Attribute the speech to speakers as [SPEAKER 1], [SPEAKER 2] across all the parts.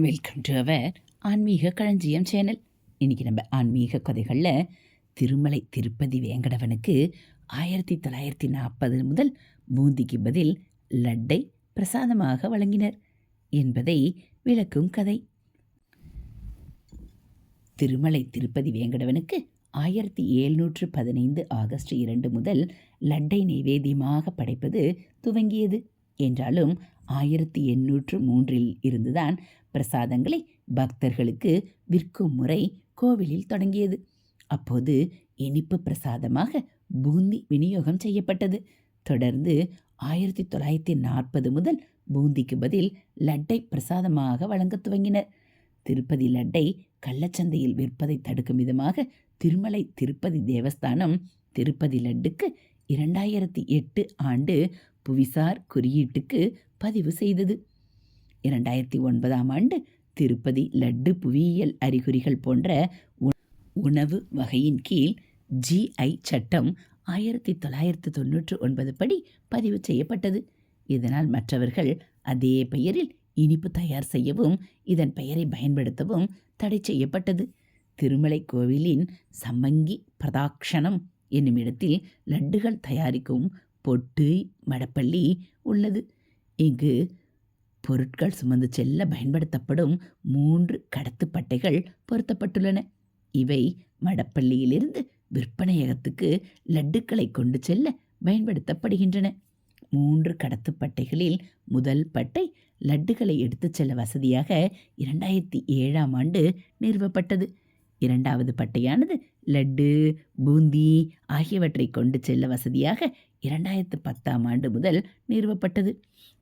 [SPEAKER 1] Welcome to our ஆன்மீக களஞ்சியம் channel. இன்றைக்கி நம்ம ஆன்மீக கதைகளில் திருமலை திருப்பதி வேங்கடவனுக்கு ஆயிரத்தி தொள்ளாயிரத்தி நாற்பது முதல் பூந்திக்கு பதில் லட்டை பிரசாதமாக வழங்கினர் என்பதை விளக்கும் கதை. திருமலை திருப்பதி வேங்கடவனுக்கு ஆயிரத்தி எழுநூற்று பதினைந்து ஆகஸ்ட் இரண்டு முதல் லட்டை நைவேத்தியமாக படைப்பது துவங்கியது. என்றாலும் ஆயிரத்தி எண்ணூற்று மூன்றில் இருந்துதான் பிரசாதங்களை பக்தர்களுக்கு விற்கும் முறை கோவிலில் தொடங்கியது. அப்போது இனிப்பு பிரசாதமாக பூந்தி விநியோகம் செய்யப்பட்டது. தொடர்ந்து ஆயிரத்தி தொள்ளாயிரத்தி நாற்பது முதல் பூந்திக்கு பதில் லட்டை பிரசாதமாக வழங்க துவங்கினர். திருப்பதி லட்டை கள்ளச்சந்தையில் விற்பதை தடுக்கும் விதமாக திருமலை திருப்பதி தேவஸ்தானம் திருப்பதி லட்டுக்கு இரண்டாயிரத்தி எட்டு ஆண்டு புவிசார் குறியீட்டுக்கு பதிவு செய்தது. இரண்டாயிரத்தி ஒன்பதாம் ஆண்டு திருப்பதி லட்டு புவியியல் அறிகுறிகள் போன்ற உணவு வகையின் கீழ் ஜிஐ சட்டம் ஆயிரத்தி தொள்ளாயிரத்து தொன்னூற்று ஒன்பது படி பதிவு செய்யப்பட்டது. இதனால் மற்றவர்கள் அதே பெயரில் இனிப்பு தயார் செய்யவும் இதன் பெயரை பயன்படுத்தவும் தடை செய்யப்பட்டது. திருமலை கோவிலின் சம்மங்கி பிரதாக்ஷணம் என்னும் இடத்தில் லட்டுகள் தயாரிக்கும் பொட்டு மடப்பள்ளி உள்ளது. இங்கு பொருட்கள் சுமந்து செல்ல பயன்படுத்தப்படும் மூன்று கடத்துப்பட்டைகள் பொருத்தப்பட்டுள்ளன. இவை மடப்பள்ளியிலிருந்து விற்பனையகத்துக்கு லட்டுக்களை கொண்டு செல்ல பயன்படுத்தப்படுகின்றன. மூன்று கடத்துப்பட்டைகளில் முதல் பட்டை லட்டுகளை எடுத்துச் செல்ல வசதியாக இரண்டாயிரத்தி ஏழாம் ஆண்டு நிறுவப்பட்டது. இரண்டாவது பட்டையானது லட்டு பூந்தி ஆகியவற்றை கொண்டு செல்ல வசதியாக இரண்டாயிரத்து பத்தாம் ஆண்டு முதல் நிறுவப்பட்டது.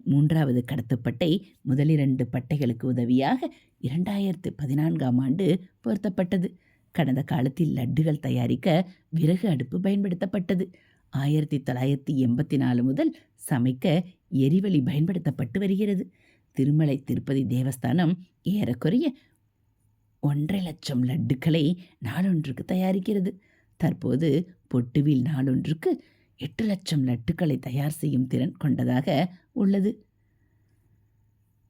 [SPEAKER 1] மூன்றாவது கடத்துப்பட்டை முதலிரண்டு பட்டைகளுக்கு உதவியாக இரண்டாயிரத்து பதினான்காம் ஆண்டு பொருத்தப்பட்டது. கடந்த காலத்தில் லட்டுகள் தயாரிக்க விறகு அடுப்பு பயன்படுத்தப்பட்டது. ஆயிரத்தி தொள்ளாயிரத்தி எண்பத்தி நாலு முதல் சமைக்க எரிவளி பயன்படுத்தப்பட்டு வருகிறது. திருமலை திருப்பதி தேவஸ்தானம் ஏறக்குறைய ஒன்றரை லட்சம் லட்டுக்களை நாளொன்றுக்கு தயாரிக்கிறது. தற்போது பொட்டுவில் நாளொன்றுக்கு எட்டு லட்சம் லட்டுக்களை தயார் செய்யும் திறன் கொண்டதாக உள்ளது.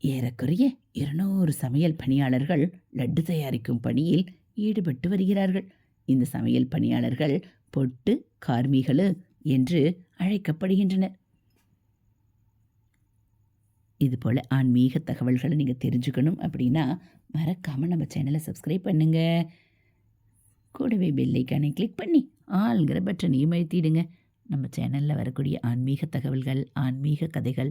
[SPEAKER 1] ஏறக்குறைய இருநூறு சமையல் பணியாளர்கள் லட்டு தயாரிக்கும் பணியில் ஈடுபட்டு வருகிறார்கள். இந்த சமையல் பணியாளர்கள் பொட்டு கார்மிகளு என்று அழைக்கப்படுகின்றனர். இது போல் ஆன்மீக தகவல்களை நீங்கள் தெரிஞ்சுக்கணும் அப்படின்னா மறக்காமல் நம்ம சேனலை சப்ஸ்கிரைப் பண்ணுங்கள் கூடவே பெல்லைக்கானை கிளிக் பண்ணி ஆளுங்கிற பட்டனையும் அழுத்திடுங்க. நம்ம சேனலில் வரக்கூடிய ஆன்மீக தகவல்கள் ஆன்மீக கதைகள்